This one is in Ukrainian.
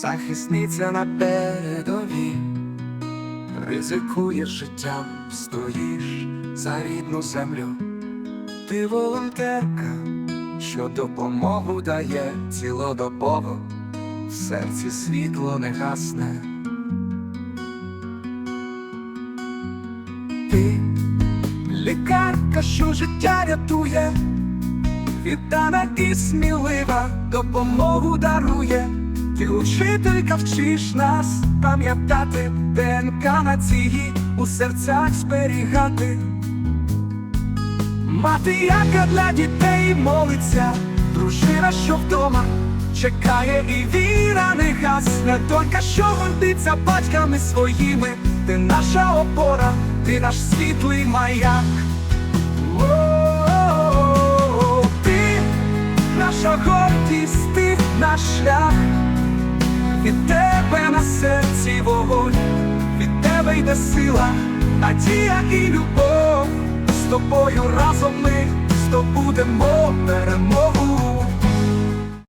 захисниця на передовій, ризикуєш життям, стоїш за рідну землю. Ти волонтерка, що допомогу дає цілодобово, в серці світло не гасне. Ти лікарка, що життя рятує, віддана і смілива, допомогу дарує. Ти учителька вчиш нас пам'ятати ДНК нації у серцях зберігати. Мати, яка для дітей молиться, дружина, що вдома чекає і віра не гасне, донька, що гордиться батьками своїми, ти наша опора, ти наш світлий маяк. Наш шлях, від тебе на серці вогонь, від тебе йде сила, надія і любов. З тобою разом ми здобудемо перемогу.